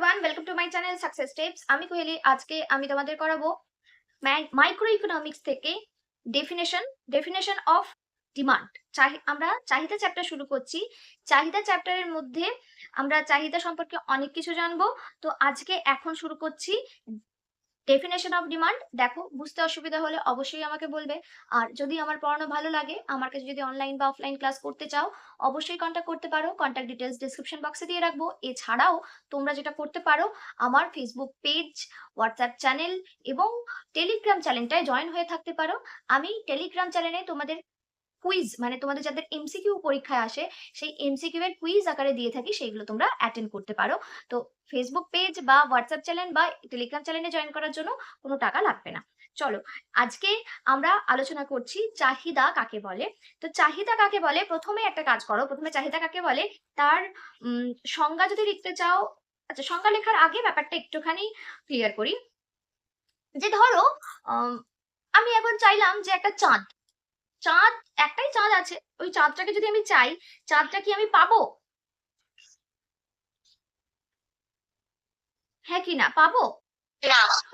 Everyone welcome to my channel success steps আমি কোহেলি, আজকে আমি তোমাদের করাবো মাইক্রো ইকোনমিক্স থেকে ডেফিনেশন ডেফিনেশন অফ ডিমান্ড আমরা চাহিদা চ্যাপ্টার শুরু করছি। চাহিদা চ্যাপ্টারের মধ্যে আমরা চাহিদা সম্পর্কে অনেক কিছু জানব। তো আজকে এখন শুরু করছি ডেফিনেশন অফ ডিমান্ড দেখো, বুঝতে অসুবিধা হলে অবশ্যই আমাকে বলবে। আর যদি আমার পড়ানো ভালো লাগে, আমার কাছে যদি অনলাইন বা অফলাইন ক্লাস করতে চাও, অবশ্যই কন্ট্যাক্ট করতে পারো। কন্ট্যাক্ট ডিটেলস ডিসক্রিপশন বক্সে দিয়ে রাখব। এছাড়াও, তোমরা যেটা করতে পারো, আমার ফেসবুক পেজ হোয়াটসঅ্যাপ চ্যানেল এবং টেলিগ্রাম চ্যানেলটায় জয়েন হয়ে থাকতে পারো। আমি টেলিগ্রাম চ্যানেলে তোমাদের কুইজ মানে তোমাদের যাদের এমসিকিউ পরীক্ষায় আসে, সেই এমসিকিউ এর কুইজ আকারে দিয়ে থাকি, সেইগুলো তোমরা অ্যাটেন্ড করতে পারো। তো ফেসবুক পেজ বা হোয়াটসঅ্যাপ চ্যানেল বা টেলিগ্রাম চ্যানেলে জয়েন করার জন্য কোনো টাকা লাগবে না। চলো, আজকে আমরা আলোচনা করছি চাহিদা কাকে বলে। তো চাহিদা কাকে বলে? প্রথমে একটা কাজ করো, প্রথমে চাহিদা কাকে বলে? তার সংজ্ঞা যদি লিখতে চাও আচ্ছা সংজ্ঞা লেখার আগে ব্যাপারটা একটুখানি ক্লিয়ার করি। যে ধরো আমি এখন চাইলাম যে একটা চাঁদ চাঁদ একটাই চাঁদ আছে। ওই চাঁদটাকে যদি আমি চাই চাঁদটা কি আমি পাবো? হ্যাঁ কি না পাবো?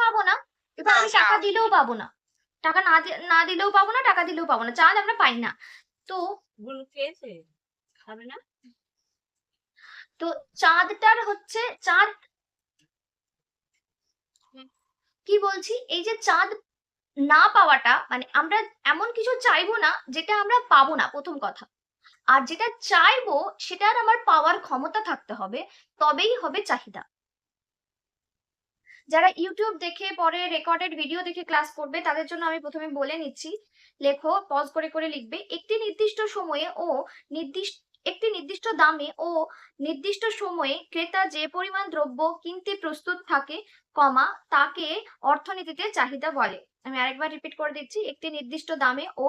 পাবো না। এবার আমি টাকা দিলেও পাবো না। টাকা না না দিলেও পাবো না টাকা দিলেও পাবো না। চাঁদ আমরা পাই না। তো না? তো চাঁদটার হচ্ছে চাঁদ কি বলছি? এই যে চাঁদ না পাওয়াটা মানে আমরা এমন কিছু চাইব না যেটা আমরা পাবো না, প্রথম কথা। আর যেটা চাইব সেটার আমার পাওয়ার ক্ষমতা থাকতে হবে, তবেই হবে চাহিদা। যারা ইউটিউব দেখে, পরে রেকর্ডেড ভিডিও দেখে ক্লাস করবে, তাদের জন্য আমি প্রথমে বলে নিচ্ছি, লেখো পজ করে করে লিখবে, একটি নির্দিষ্ট সময়ে ও নির্দিষ্ট একটি নির্দিষ্ট দামে ও নির্দিষ্ট সময়ে ক্রেতা যে পরিমাণ দ্রব্য কিনতে প্রস্তুত থাকে, কমা, তাকে অর্থনীতিতে চাহিদা বলে। আমি আরেকবার রিপিট করে দিচ্ছি। একটি নির্দিষ্ট দামে ও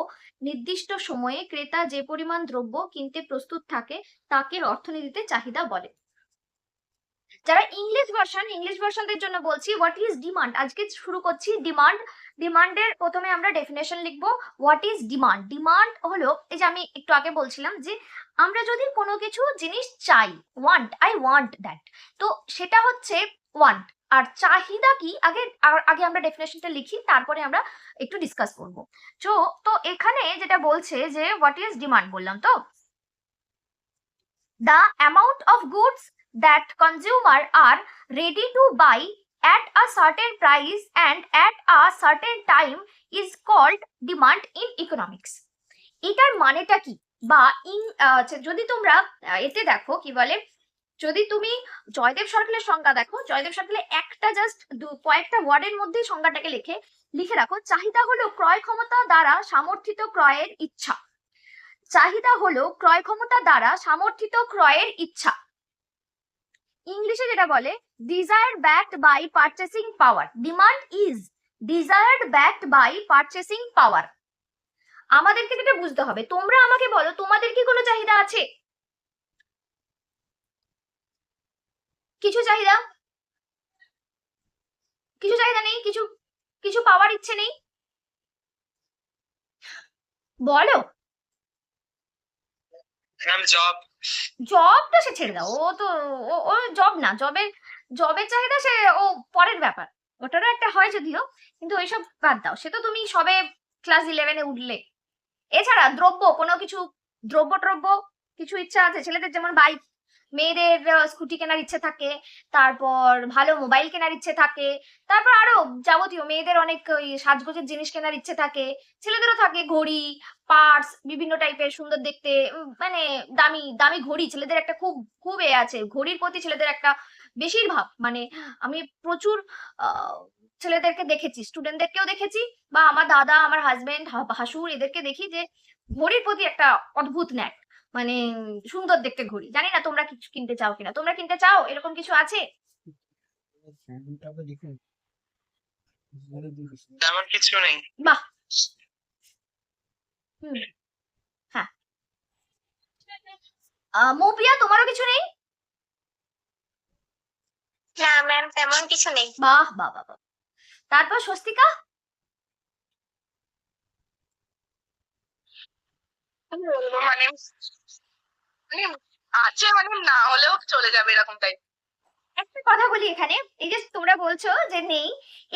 নির্দিষ্ট সময়ে ক্রেতা যে পরিমাণ দ্রব্য কিনতে প্রস্তুত থাকে, তাকে অর্থনীতিতে চাহিদা বলে। যারা ইংলিশ ভার্সন, ইংলিশ ভার্সনদের জন্য বলছি হোয়াট ইজ ডিমান্ড আজকে শুরু করছি ডিমান্ড ডিমান্ডের প্রথমে আমরা ডেফিনেশন লিখব হোয়াট ইজ ডিমান্ড ডিমান্ড হলো, এই যে আমি একটু আগে বলছিলাম যে, আমরা যদি কোনো কিছু জিনিস চাই ওয়ান্ট আই ওয়ান্ট দ্যাট তো সেটা হচ্ছে ওয়ান্ট আর চাহিদা কি? আগে আগে আমরা ডেফিনেশনটা লিখি, তারপরে আমরা একটু ডিসকাস করব। তো তো এখানে যেটা বলছে যে হোয়াট ইজ ডিমান্ড বললাম তো? The amount of goods that consumer are ready to buy at a certain price and at a certain time is called demand in economics. এটার মানেটা কি? বা ইন যদি তোমরা এতে দেখো কি বলে যদি তুমি জয়দেব সরকারের সংজ্ঞা দেখো, জয়দেব সরকারের একটা জাস্ট কয়েকটা ওয়ার্ডের মধ্যেই সংজ্ঞাটাকে লিখে লিখে রাখো, চাহিদা হলো ক্রয় ক্ষমতা দ্বারা সামর্থিত ক্রয়ের ইচ্ছা। চাহিদা হলো ক্রয় ক্ষমতা দ্বারা সামর্থিত ক্রয়ের ইচ্ছা। ইংলিশে যেটা বলে desire backed by purchasing power demand is desired backed by purchasing power আমাদেরকে যেটা বুঝতে হবে, তোমরা আমাকে বলো, তোমাদের কি কোনো চাহিদা আছে? কিছু চাহিদা কিছু চাহিদা নেই কিছু কিছু পাওয়ার ইচ্ছে নেই। বলো। জব জবটা সে ছেড়ে দাও। ও তো ও জব না। জবের জবের চাহিদা সে ও পরের ব্যাপার। ওটারও একটা হয় যদিও কিন্তু ওইসব বাদ দাও। সে তো তুমি সবে ক্লাস ইলেভেনে উঠলে। এছাড়া দ্রব্য কোনো কিছু দ্রব্য ট্রব্য কিছু ইচ্ছা আছে? ছেলেদের যেমন বাইক মেয়েদের স্কুটি কেনার ইচ্ছে থাকে, তারপর ভালো মোবাইল কেনার ইচ্ছে থাকে, তারপর আরও যাবতীয় মেয়েদের অনেক সাজগোজের জিনিস কেনার ইচ্ছে থাকে, ছেলেদেরও থাকে ঘড়ি পার্টস বিভিন্ন টাইপের সুন্দর দেখতে মানে দামি দামি ঘড়ি, ছেলেদের একটা খুব খুব এ আছে, ঘড়ির প্রতি ছেলেদের একটা বেশিরভাগ মানে আমি প্রচুর ছেলেদেরকে দেখেছি স্টুডেন্টদেরকেও দেখেছি, বা আমার দাদা, আমার হাজবেন্ড হাসুর এদেরকে দেখি যে ঘড়ির প্রতি একটা অদ্ভুত ন্যাক। মানে সুন্দর দেখতে ঘড়ি জানি না তোমরা কিছু কিনতে চাও কিনা। তোমরা কিনতে চাও? এরকম কিছু আছে? তেমন কিছু নেই। বাহ। হ্যাঁ। মৌপিয়া তোমারও কিছু নেই? না ম্যাম তেমন কিছু নেই। বাহ বাহ বাহ বাহ। তারপর স্বস্তিকা? মানে আছে মানে না হলেও চলে যাবে এরকম টাইপ একটা কথা বলি এখানে। এই যে তোমরা বলছো যে নেই,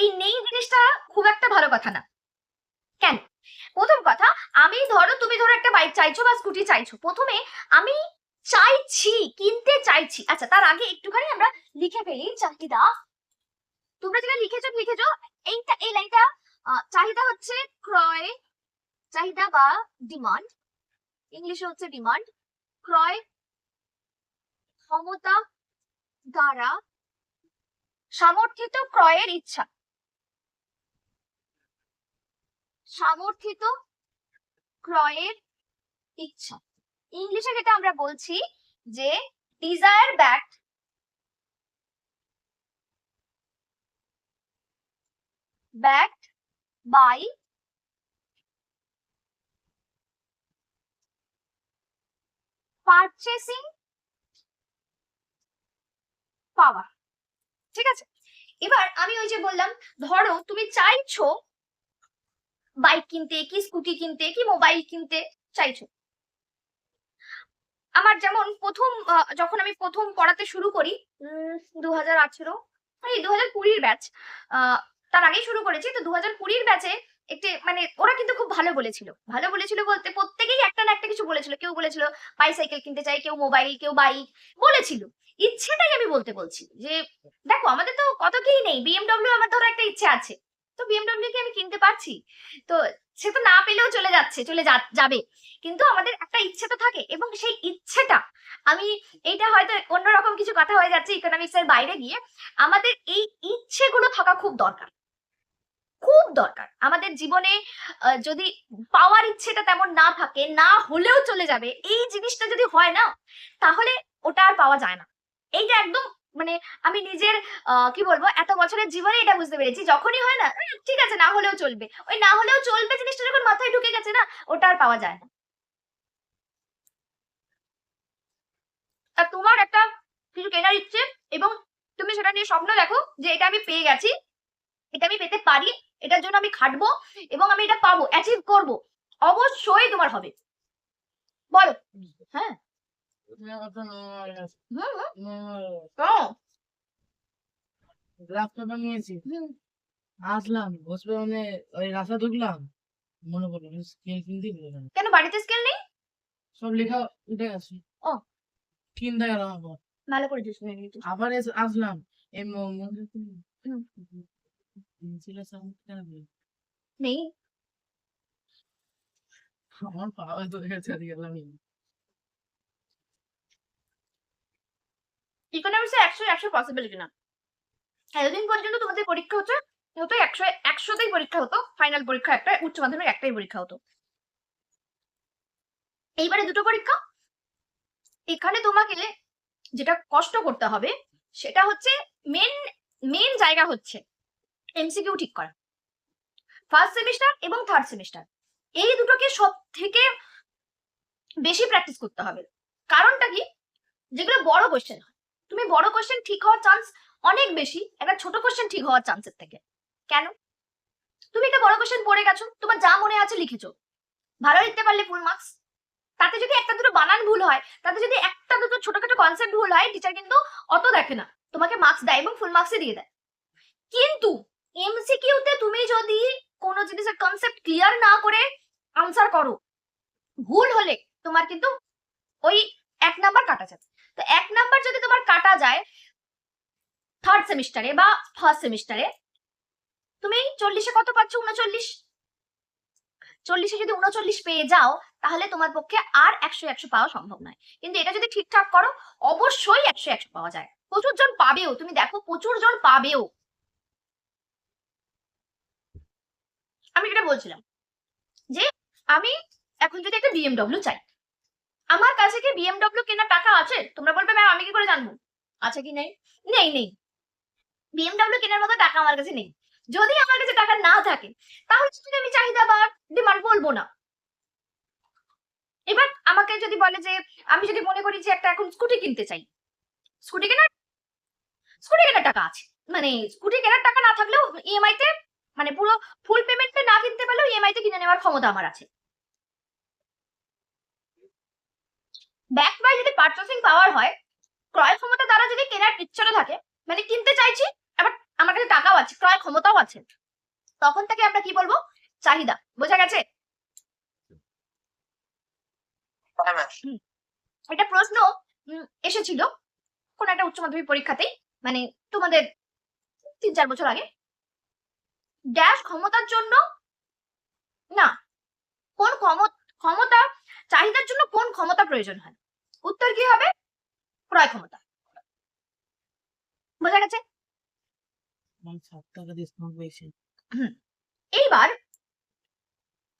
এই নেই জিনিসটা খুব একটা ভালো কথা না। কেন? প্রথম কথা, আমি ধরো তুমি ধরো একটা বাইক চাইছো বা স্কুটি চাইছো। প্রথমে আমি চাইছি, কিনতে চাইছি। আচ্ছা তার আগে একটুখানি আমরা লিখে ফেলি চাহিদা। তোমরা যেটা লিখেছো লিখেছো, এইটা, এই লাইনটা চাহিদা হচ্ছে ক্রয়, চাহিদা বা ডিমান্ড ইংলিশে হচ্ছে ডিমান্ড, ক্রয় ক্ষমতা দ্বারা সমর্থিত ক্রয়ের ইচ্ছা। সমর্থিত ক্রয়ের ইচ্ছা। ইংলিশে যেটা আমরা বলছি যে desire back backed by purchasing power. ঠিক আছে? এবার আমি ওই যে বললাম, ধরো তুমি চাইছো বাইক কিনতে, কি স্কুটি কিনতে, কি মোবাইল কিনতে চাইছো। আমার যেমন প্রথম যখন আমি প্রথম পড়াতে শুরু করি দু হাজার আঠেরো দু হাজার কুড়ির ব্যাচ তার আগেই শুরু করেছি, তো দু হাজার কুড়ির ব্যাচে একটি মানে ওরা কিন্তু খুব ভালো বলেছিল। ভালো বলেছিল বলতে প্রত্যেকেই একটা না একটা কিছু বলেছিল। কেউ বলেছিল বাইসাইকেল কিনতে চাই, কেউ মোবাইল কেউ বাইক বলেছিল। ইচ্ছেটাই আমি বলতে বলছি যে, দেখো আমাদের তো কত কি নেই। বিএমডব্লিউ আমার ধরো একটা ইচ্ছে আছে। তো বিএমডব্লিউ কি আমি কিনতে পারছি? তো সে তো না পেলেও চলে যাচ্ছে, চলে যাবে। কিন্তু আমাদের একটা ইচ্ছে তো থাকে এবং সেই ইচ্ছেটা আমি এইটা হয়তো অন্যরকম কিছু কথা হয়ে যাচ্ছে ইকোনমিক্স এর বাইরে গিয়ে আমাদের এই ইচ্ছেগুলো থাকা খুব দরকার। খুব দরকার। আমাদের জীবনে যদি পাওয়ার ইচ্ছেটা তেমন না থাকে, না হলেও চলে যাবে, এই জিনিসটা যদি হয় না, তাহলে ওটা আর পাওয়া যায় না। এইটা একদম মানে আমি নিজের কি বলব, এত বছরের জীবনে এটা বুঝতে পেরেছি। যখনই হয় না ঠিক আছে, না হলেও চলবে। ওই না হলেও চলবে জিনিসটা যখন মাথায় ঢুকে গেছে না, ওটা আর পাওয়া যায় না। তোমার একটা কিছু কেনার ইচ্ছে, এবং তুমি সেটা নিয়ে স্বপ্ন দেখো যে এটা আমি পেয়ে গেছি, এটা আমি পেতে পারি এটার জন্য আমি খাটবো এবং আমি এটা পাবো অ্যাচিভ করব। অবশ্যই তোমার হবে। বলো। হ্যাঁ। নিয়েছি আসলাম বসবে মানে ওই রাস্তা ঢুকলাম। মনে পড়ল স্কেল কিনতে কেন বাড়িতে স্কেল নেই? সব লেখা উঠে গেছে। ও। কিনতে গেলাম আবার। ভালো করে আবার আসলাম। এই নেই আমার পাওয়া গেছে গেলাম ইকোনমিক্সে একশো একশো পসিবিলিটি না। এতদিন পর্যন্ত তোমাদের পরীক্ষা হচ্ছে হতো একশো একশোতেই পরীক্ষা হতো? ফাইনাল পরীক্ষা একটা উচ্চ মাধ্যমিক একটাই পরীক্ষা হতো। এইবারে দুটো পরীক্ষা। এখানে তোমাকে যেটা কষ্ট করতে হবে সেটা হচ্ছে মেন মেন জায়গা হচ্ছে। এমসিকিউ ঠিক করা। ফার্স্ট সেমিস্টার এবং থার্ড সেমিস্টার এই দুটোকে সব থেকে বেশি প্র্যাকটিস করতে হবে। কারণটা কি? যেগুলো বড় কোশ্চেন তুমি বড় কোশ্চেন ঠিক হওয়ার চান্স অনেক বেশি, একটা ছোট কোশ্চেন ঠিক হওয়ার চান্সের থেকে। কেন? তুমি একটা বড় কোশ্চেন পড়ে গেছো, তোমার যা মনে আছে লিখেছো। ভালো লিখতে পারলে ফুল মার্কস তাতে যদি একটা দুটো বানান ভুল হয়, তাতে যদি একটা দুটো ছোটখাটো কনসেপ্ট ভুল হয় টিচার কিন্তু অত দেখে না। তোমাকে মার্কস দেয় এবং ফুল মার্কসই দিয়ে দেয়। কিন্তু এমসিকিউতে তুমি যদি কোনো জিনিসের কনসেপ্ট ক্লিয়ার না করে আনসার করো, ভুল হলে তোমার কিন্তু ওই এক নাম্বার কাটা যাবে। তো এক নাম্বার যদি তোমার কাটা যায় থার্ড সেমিস্টারে বা ফার্স্ট সেমিস্টারে তুমি চল্লিশে কত পাচ্ছ? উনচল্লিশ। চল্লিশে যদি উনচল্লিশ পেয়ে যাও, তাহলে তোমার পক্ষে আর একশো একশো পাওয়া সম্ভব নয়। কিন্তু এটা যদি ঠিকঠাক করো, অবশ্যই একশো একশো পাওয়া যায়। প্রচুর জন পাবেও, তুমি দেখো প্রচুর জন পাবেও। আমি যেটা বলছিলাম যে আমি এখন যদি একটা বিএমডব্লিউ চাই, আমার কাছে কি বিএমডব্লিউ কেনার টাকা আছে? তোমরা বলবে, ম্যাম, আমি কি করে জানব? আছে কি নেই? নেই নেই। বিএমডব্লিউ কেনার মতো টাকা আমার কাছে নেই। যদি আমার কাছে টাকা না থাকে, তাহলে সেটাকে আমি চাহিদা বা ডিমান্ড বলব না। এবার আমাকে যদি বলে যে, আমি যদি মনে করি যে একটা এখন স্কুটি কিনতে চাই, স্কুটি কেনার স্কুটি কেনার টাকা আছে। মানে স্কুটি কেনার টাকা না থাকলেও ইএমআই তে মানে পুরো ফুল পেমেন্টে না কিনতে পারলেও ইএমআই তে কিনে নেওয়ার ক্ষমতা আমার আছে। ব্যাক বাই যদি পার্চেসিং পাওয়ার হয় ক্রয় ক্ষমতা দ্বারা যদি কেনার ইচ্ছাটা থাকে মানে কিনতে চাইছি আবার আমার কাছে টাকাও আছে ক্রয় ক্ষমতাও আছে তখন থেকে আমরা কি বলব? চাহিদা বোঝা গেছে? হ্যাঁ এটা প্রশ্ন এসেছিল কোন একটা উচ্চ মাধ্যমিক পরীক্ষাতেই মানে তোমাদের তিন চার বছর আগে। ড্যাশ ক্ষমতার জন্য? না। কোন ক্ষমতা চাহিদার জন্য কোন ক্ষমতা প্রয়োজন হয়? উত্তর কি হবে? ক্রয় ক্ষমতা। বোঝা গেছে? এইবার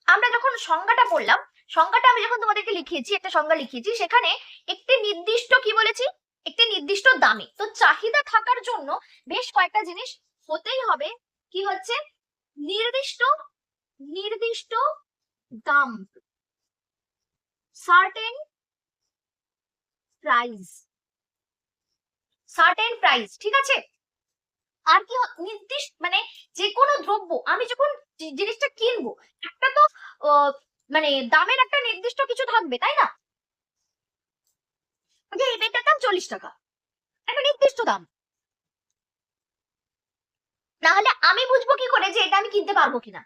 আমরা যখন সংজ্ঞাটা পড়লাম সংজ্ঞাটা আমি যখন তোমাদেরকে লিখিয়েছি একটা সংজ্ঞা লিখিয়েছি সেখানে একটি নির্দিষ্ট কি বলেছি? একটি নির্দিষ্ট দামে। তো চাহিদা থাকার জন্য বেশ কয়েকটা জিনিস হতেই হবে। কি হচ্ছে? নির্দিষ্ট নির্দিষ্ট দাম। সার্টেন প্রাইস সার্টেন প্রাইস ঠিক আছে? আর কি নির্দিষ্ট মানে যে কোনো দ্রব্য, আমি যখন জিনিসটা কিনবো, একটা তো মানে দামের একটা নির্দিষ্ট কিছু থাকবে, তাই না? এই পেনটার দাম চল্লিশ টাকা। একটা নির্দিষ্ট দাম। নাহলে আমি বুঝব কি করে যে এটা আমি কিনতে পারব কিনা।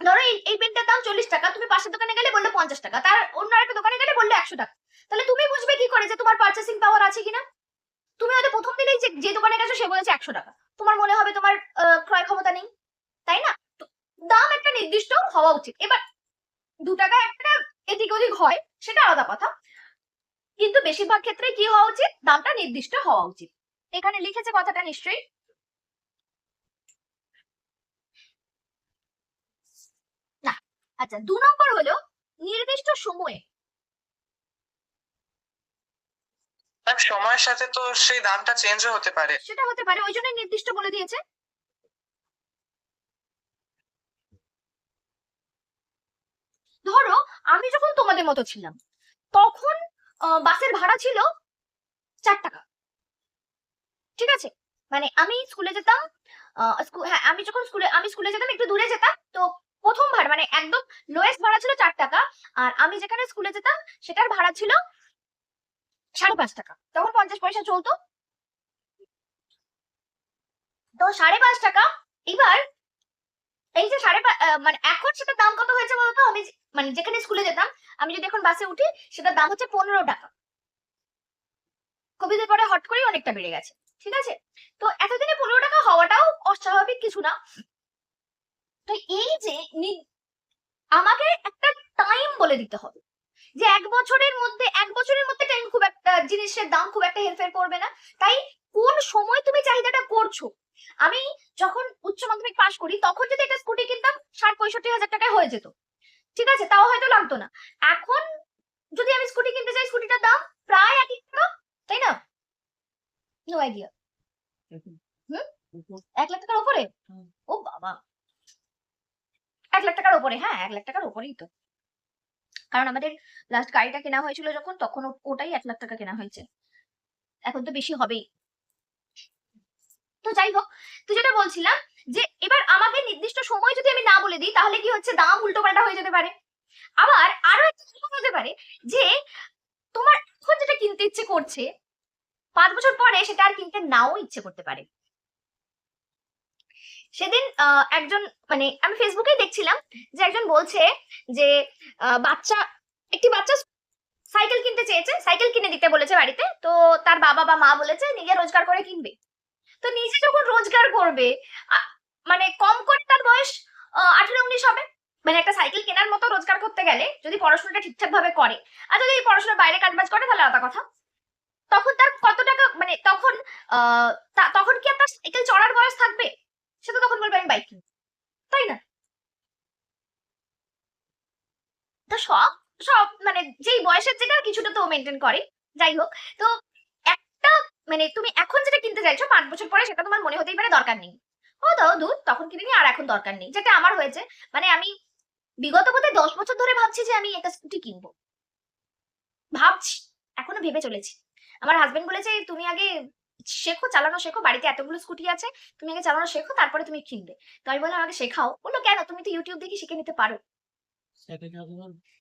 ধরো এই পেনটার দাম চল্লিশ টাকা, তুমি পাশের দোকানে গেলে বললে পঞ্চাশ টাকা, তার অন্য একটা দোকানে গেলে বললে একশো টাকা। তাহলে তুমি বুঝবে কি করে যে তোমার পার্চেসিং পাওয়ার আছে কিনা? তুমি হয়তো প্রথম দিনেই যে দোকানে গেছো সে বলেছে একশো টাকা। তোমার মনে হবে তোমার ক্রয় ক্ষমতা নেই, তাই না? দাম একটা নির্দিষ্ট হওয়া উচিত। এবার দু টাকা একটা এদিক ওদিক হয়, সেটা আলাদা কথা। কিন্তু বেশিরভাগ ক্ষেত্রে কি হওয়া উচিত? দামটা নির্দিষ্ট হওয়া উচিত। এখানে লিখেছে কথাটা নিশ্চয়ই না আচ্ছা দু নম্বর হলো নির্দিষ্ট সময়ে। সময়ের সাথে তো সেই দামটা চেঞ্জও হতে পারে। সেটা হতে পারে ওই জন্য নির্দিষ্ট বলে দিয়েছে। ধরো আমি যখন তোমাদের মতো ছিলাম তখন বাসের ভাড়া ছিল চার টাকা। ঠিক আছে? মানে আমি স্কুলে যেতাম হ্যাঁ আমি যখন স্কুলে আমি স্কুলে যেতাম একটু দূরে যেতাম তো প্রথম ভাড়া মানে একদম লোয়েস্ট ভাড়া ছিল চার টাকা, আর আমি যেখানে স্কুলে যেতাম, সেটার ভাড়া ছিল সাড়ে পাঁচ টাকা। তখন পঞ্চাশ পয়সা চলতো। তো সাড়ে পাঁচ টাকা, এবার এই যে সাড়ে মানে এখন সেটার দাম কত হয়েছে বলতো? আমি মানে যেখানে স্কুলে যেতাম, আমি যদি এখন বাসে উঠি, সেটার দাম হচ্ছে পনেরো টাকা। কোভিডের পরে হট করে অনেকটা বেড়ে গেছে, ঠিক আছে? তো এতদিনে পনেরো টাকা হওয়াটাও অস্বাভাবিক কিছু না। তো এই যে আমাকে একটা টাইম বলে দিতে হবে যে এক বছরের মধ্যে এক বছরের মধ্যে টাইম খুব একটা জিনিসের দাম খুব একটা হেরফের করবে না। তাই কোন সময় তুমি চাহিদাটা করছ? আমি যখন উচ্চ মাধ্যমিক পাশ করি তখন যদি একটা স্কুটি কিনতাম ষাট পঁয়ষট্টি হাজার টাকায় হয়ে যেত। ঠিক আছে? তাও হয়তো লাগতো না। এখন যদি আমি স্কুটি কিনতে চাই স্কুটিটার দাম প্রায় একই টাকা তাই না? নো আইডিয়া এক লাখ টাকার উপরে? ও বাবা। এক লাখ টাকার উপরে হ্যাঁ এক লাখ টাকার উপরেই তো। কারণ আমাদের লাস্ট গাড়িটা কেনা হয়েছিল যখন, তখন ওটাই এক লাখ টাকা কেনা হয়েছে। এখন তো বেশি হবেই। তো যাই হোক, তো যেটা বলছিলাম যে, এবার আমাকে নির্দিষ্ট সময় যদি আমি না বলে দিই, তাহলে কি হচ্ছে? দাম উল্টো পাল্টা হয়ে যেতে পারে। আবার আরও একটা হতে পারে যে, তোমার এখন যেটা কিনতে ইচ্ছে করছে, পাঁচ বছর পরে সেটা আর কিনতে নাও ইচ্ছে করতে পারে। সেদিন একজন মানে আমি ফেসবুকেই দেখছিলাম যে একজন বলছে যে বাচ্চা, একটি বাচ্চা সাইকেল কিনতে চেয়েছে, সাইকেল কিনে দিতে বলেছে বাড়িতে, তো তার বাবা বা মা বলেছে নিজে রোজগার করে কিনবে। তো নিজে যখন রোজগার করবে মানে কম করে তার বয়স আঠেরো, উনিশ হবে। মানে একটা সাইকেল কেনার মতো রোজগার করতে গেলে যদি পড়াশোনাটা ঠিকঠাক ভাবে করে, আর যদি পড়াশোনার বাইরে কাজবাজ করে, তাহলে আলাদা কথা। তখন তার কত টাকা মানে তখন তখন কি আপনার সাইকেল চড়ার বয়স থাকবে? সে তো তখন বলবে, আমি বাইক কিনবো তাই না? তো সব সব মানে যেই বয়সের জায়গা কিছুটা তো মেনটেন করে। যাই হোক, তো একটা মানে তুমি এখন যেটা কিনতে চাইছো পাঁচ বছর পরে, সেটা তোমার মনে হতেই পারে দরকার নেই। ও দাও দূর, তখন কিনে আর এখন দরকার নেই। যেটা আমার হয়েছে মানে আমি বিগত বোধহয় দশ বছর ধরে ভাবছি যে আমি একটা স্কুটি কিনবো। ভাবছি, এখনও ভেবে চলেছি। আমার হাজবেন্ড বলেছে, তুমি আগে শেখো চালানো শেখো বাড়িতে এতগুলো স্কুটি আছে তুমি আগে চালানো শেখো তারপরে তুমি কিনবে। তো আমি বললাম আমাকে শেখাও। বলল কেন? তুমি তো ইউটিউব দেখে শিখে নিতে পারো।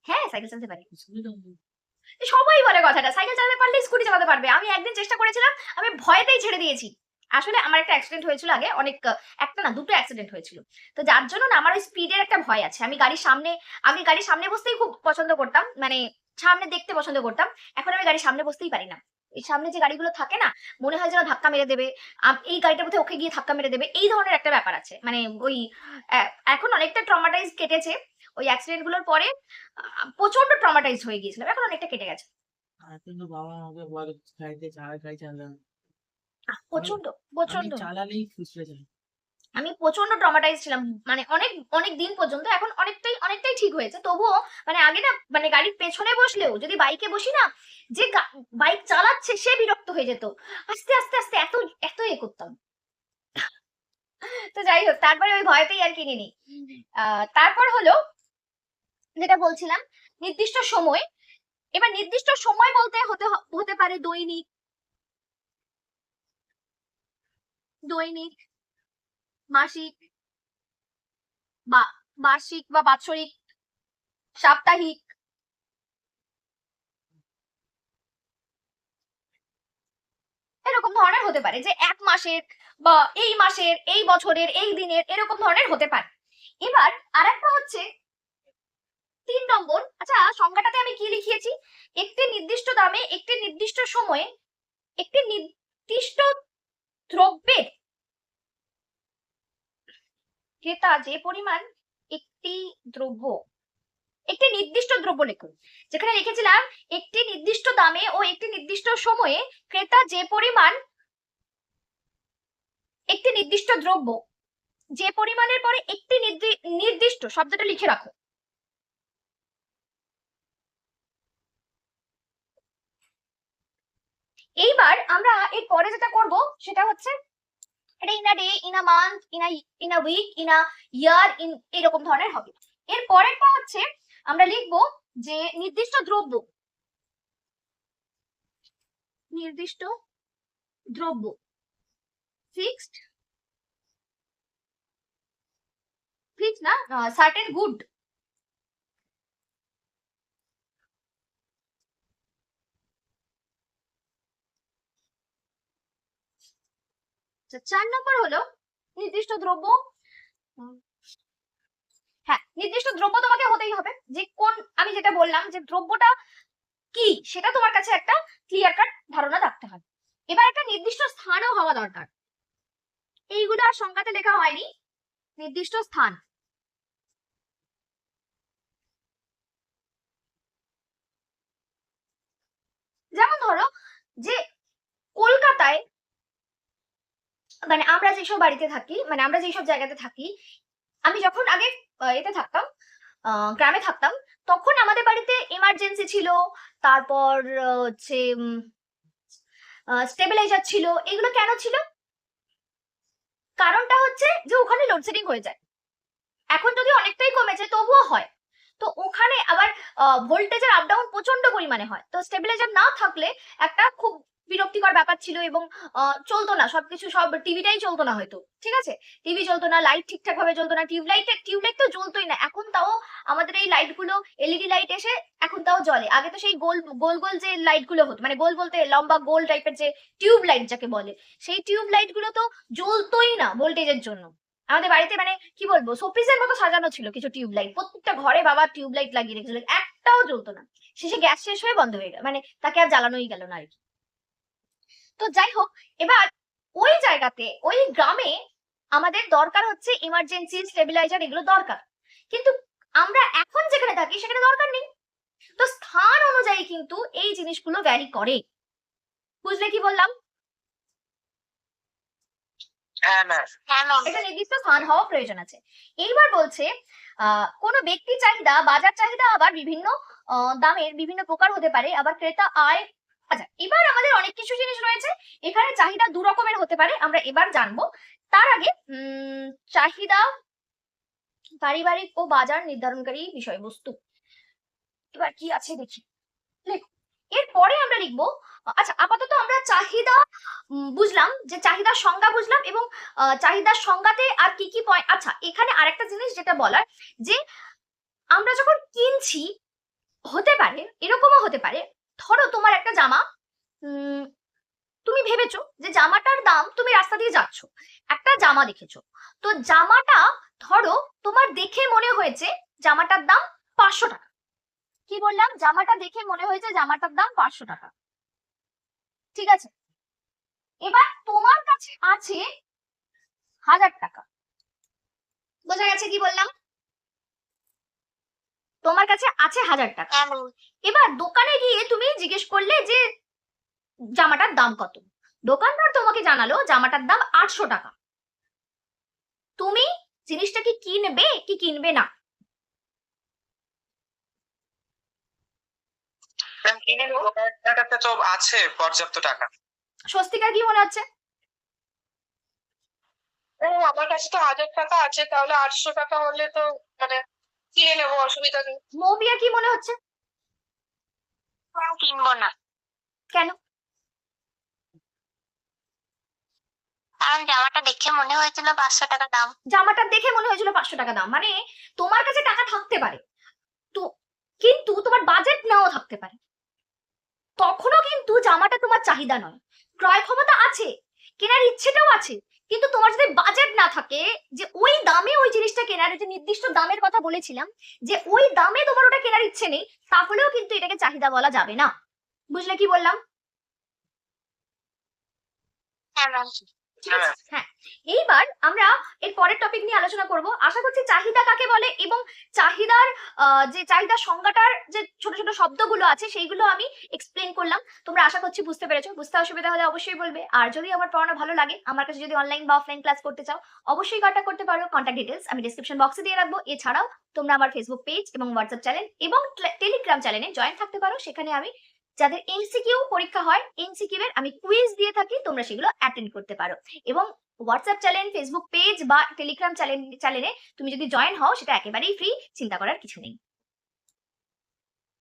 হ্যাঁ সাইকেল চালাতে পারি। সবাই বলে কথাটা সাইকেল চালাতে পারলে স্কুটি চালাতে পারবে। আমি একদিন চেষ্টা করেছিলাম আমি ভয়েতেই ছেড়ে দিয়েছি। আসলে আমার একটা অ্যাক্সিডেন্ট হয়েছিল আগে অনেক একটা না দুটো অ্যাক্সিডেন্ট হয়েছিল। তো যার জন্য না আমার ওই স্পিডের একটা ভয় আছে। আমি গাড়ির সামনে আগে গাড়ির সামনে বসতেই খুব পছন্দ করতাম মানে সামনে দেখতে পছন্দ করতাম। এখন আমি গাড়ির সামনে বসতেই পারি না। সামনে যে গাড়িগুলো থাকে না মনে হয় যেন ধাক্কা মেরে দেবে। এই গাড়িটার মধ্যে ওকে গিয়ে ধাক্কা মেরে দেবে। এই ধরনের একটা ব্যাপার আছে। মানে ওই এখন অনেকটা ট্রমাটাইজ কেটেছে। ওই অ্যাক্সিডেন্টগুলোর পরে প্রচণ্ড ট্রমাটাইজ হয়ে গিয়েছিল এখন অনেকটা কেটে গেছে। কিন্তু বাবা আমাকে বলে গাড়িতে চালা গাড়ি চালানো প্রচণ্ড প্রচণ্ড চালালেই ফুসলে চালাই আমি প্রচণ্ড ট্রমাটাইজ ছিলাম মানে অনেক অনেক দিন পর্যন্ত, এখন অনেকটাই অনেকটাই ঠিক হয়েছে। তবুও মানে আগে না মানে গাড়ির পেছনে বসলেও, যদি বাইকে বসি না, যে বাইক চালাচ্ছে, সে বিরক্ত হয়ে যেত। আস্তে আস্তে আস্তে এত এত এ করতাম। তো যাই হোক, তারপরে ওই ভয়তেই আর কিনে নি তারপর হলো, যেটা বলছিলাম, নির্দিষ্ট সময়, এবার নির্দিষ্ট সময় বলতে হতে হতে পারে দৈনিক। দৈনিক মাসিক বা বার্ষিক বা বাৎসরিক, সাপ্তাহিক। এরকম ধরনের হতে পারে যে এক মাসের বা এই মাসের, এই বছরের, এই দিনের এরকম ধরনের হতে পারে। এবার আরেকটা হচ্ছে তিন নম্বর। আচ্ছা সংজ্ঞাটাতে আমি কি লিখিয়েছি? একটি নির্দিষ্ট দামে, একটি নির্দিষ্ট সময়ে, একটি নির্দিষ্ট দ্রব্যের ক্রেতা যে পরিমাণ একটি দ্রব্য, একটি নির্দিষ্ট দ্রব্য লিখুন। যেখানে লিখেছিলাম, একটি নির্দিষ্ট দামে ও একটি নির্দিষ্ট সময়ে ক্রেতা যে পরিমাণ একটি নির্দিষ্ট দ্রব্য, যে পরিমাণের পরে একটি নির্দি- নির্দিষ্ট, শব্দটা লিখে রাখো। এইবার আমরা এর পরে যেটা করব, সেটা হচ্ছে এটা in a day in a month in a in a week in a year in এরকম ধরনের হবে। এর পরেরটা হচ্ছে, আমরা লিখব যে নির্দিষ্ট দ্রব্য নির্দিষ্ট দ্রব্য ফিক্সড ফিক্স না সার্টেন গুড আচ্ছা, চার নম্বর হলো নির্দিষ্ট দ্রব্য। হ্যাঁ নির্দিষ্ট দ্রব্য তোমাকে হতেই হবে। যে কোন আমি যেটা বললাম যে দ্রব্যটা কি সেটা তোমার কাছে একটা ক্লিয়ার কাট ধারণা রাখতে হবে। এবার একটা নির্দিষ্ট স্থানও হওয়া দরকার। এইগুলো আর সংখ্যাতে লেখা হয়নি। নির্দিষ্ট স্থান। যেমন ধরো যে কলকাতায় মানে আমরা যেসব বাড়িতে থাকি মানে আমরা যেসব জায়গাতে থাকি, আমি যখন আগে এতে থাকতাম গ্রামে থাকতাম, তখন আমাদের বাড়িতে এমার্জেন্সি ছিল, তারপর হচ্ছে স্টেবিলাইজার ছিল, এগুলো কেন ছিল? কারণটা হচ্ছে যে ওখানে লোডশেডিং হয়ে যায়। এখন যদি অনেকটাই কমেছে তবুও হয়। তো ওখানে আবার ভোল্টেজের আপ ডাউন প্রচণ্ড পরিমাণে হয়। তো স্টেবিলাইজার না থাকলে একটা খুব বিরক্তিকর ব্যাপার ছিল এবং চলতো না, সবকিছু সব টিভিটাই চলতো না হয়তো, ঠিক আছে? টিভি চলতো না লাইট ঠিকঠাক ভাবে চলতো না টিউবলাইট টিউবলাইট তো জ্বলতোই না, এখন তাও আমাদের এই লাইটগুলো এলইডি লাইট এসে এখন তাও জ্বলে, আগে তো সেই গোল গোল গোল যে লাইটগুলো হতো মানে গোল বলতে লম্বা গোল টাইপের যে টিউব লাইট যাকে বলে, সেই টিউব লাইটগুলো তো জ্বলতোই না ভোল্টেজের জন্য, আমাদের বাড়িতে মানে কি বলব শোপিসের মতো সাজানো ছিল কিছু টিউব লাইট প্রত্যেকটা ঘরে বাবা টিউব লাইট লাগিয়ে রেখেছিল, একটাও জ্বলতো না, শেষে গ্যাস শেষ হয়ে বন্ধ হয়ে গেল মানে তাকে আর জ্বালানোই গেল না আর কি। তো যাই হোক এবার ওই জায়গাতে ওই গ্রামে আমাদের দরকার হচ্ছে ইমার্জেন্সি স্টেবিলাইজার এগুলো দরকার। কিন্তু আমরা এখন যেখানে থাকি সেখানে দরকার নেই। তো স্থান অনুযায়ী কিন্তু এই জিনিসগুলো ভ্যারি করে। বুঝলে কি বললাম? হ্যাঁ হ্যাঁ এটা নির্দিষ্ট স্থান হওয়া প্রয়োজন আছে। এইবার বলছে আহ কোনো ব্যক্তি চাহিদা বাজার চাহিদা আবার বিভিন্ন আহ, দামের বিভিন্ন প্রকার হতে পারে। আবার ক্রেতা আয় আচ্ছা এবার আমাদের অনেক কিছু জিনিস রয়েছে। এখানে চাহিদা দু রকমের হতে পারে, আমরা এবার জানব। তার আগে চাহিদা পারিবারিক ও বাজার নির্ধারণকারী বিষয়বস্তু। এবার কি আছে দেখি। লেখো এরপরে আমরা লিখব আচ্ছা আপাতত আমরা চাহিদা বুঝলাম, যে চাহিদার সংজ্ঞা বুঝলাম এবং চাহিদার সংজ্ঞাতে আর কি কি পয়েন্ট আচ্ছা এখানে আরেকটা জিনিস যেটা বলার, যে আমরা যখন কিনছি, হতে পারে, এরকমও হতে পারে ধরো তোমার একটা জামা তুমি ভেবেছো যে জামাটার দাম তুমি রাস্তা দিয়ে যাচ্ছ, একটা জামা দেখেছ। তো জামাটা ধরো তোমার দেখে মনে হয়েছে জামাটার দাম পাঁচশো টাকা। কি বললাম? জামাটা দেখে মনে হয়েছে জামাটার দাম পাঁচশো টাকা। ঠিক আছে? এবার তোমার কাছে আছে হাজার টাকা। বোঝা গেছে কি বললাম? তোমার কাছে আছে হাজার টাকা। হ্যাঁ এবার দোকানে গিয়ে তুমি জিজ্ঞেস করলে যে জামাটার দাম কত? দোকানদার তোমাকে জানালো জামাটার দাম আটশো টাকা। তুমি জিনিসটা কি কিনবে কি কিনবে না? তো আছে পর্যাপ্ত টাকা। স্বস্তিকার কি মনে হচ্ছে? ও আমার কাছে তো হাজার টাকা আছে তাহলে আটশো টাকা হলে তো মানে কিনে নেব অসুবিধা নেই। মৌপিয়া কি মনে হচ্ছে? কিনবো না। কেন? কারণ জামাটা দেখে মনে হয়েছিল পাঁচশো টাকা দাম। জামাটা দেখে মনে হয়েছিল পাঁচশো টাকা দাম। মানে তোমার কাছে টাকা থাকতে পারে। তো কিন্তু তোমার বাজেট নাও থাকতে পারে। তখনও কিন্তু জামাটা তোমার চাহিদা নয়। ক্রয় ক্ষমতা আছে কেনার ইচ্ছেটাও আছে। কিন্তু তোমার যদি বাজেট না থাকে, যে ওই দামে ওই জিনিসটা কেনার যে নির্দিষ্ট দামের কথা বলেছিলাম, যে ওই দামে তোমার ওটা কেনার ইচ্ছে নেই, তাহলেও কিন্তু এটাকে চাহিদা বলা যাবে না। বুঝলে কি বললাম? হ্যাঁ হ্যাঁ এইবার আমরা এর পরের টপিক নিয়ে আলোচনা করব। আশা করছি চাহিদা কাকে বলে এবং চাহিদার যে চাহিদার সংজ্ঞাটার যে ছোট ছোট শব্দগুলো আছে, সেইগুলো আমি এক্সপ্লেন করলাম। তোমরা আশা করছি বুঝতে পেরেছ। বুঝতে অসুবিধা হলে অবশ্যই বলবে। আর যদি আমার পড়ানো ভালো লাগে, আমার কাছে যদি অনলাইন বা অফলাইন ক্লাস করতে চাও, অবশ্যই কন্ট্যাক্ট করতে পারো। কন্ট্যাক্ট ডিটেলস আমি ডিসক্রিপশন বক্সে দিয়ে রাখব। এছাড়াও তোমরা আমার ফেসবুক পেজ এবং হোয়াটসঅ্যাপ চ্যানেল এবং টেলিগ্রাম চ্যানেলে জয়েন থাকতে পারো। সেখানে আমি যাদের এনসিকিউ পরীক্ষা হয় এনসিকিউ এর আমি কুইজ দিয়ে থাকি, তোমরা সেগুলো অ্যাটেন্ড করতে পারো। এবং হোয়াটসঅ্যাপ চ্যানেল ফেসবুক পেজ বা টেলিগ্রাম চ্যানেল তুমি যদি জয়েন হও, সেটা একেবারেই ফ্রি চিন্তা করার কিছু নেই।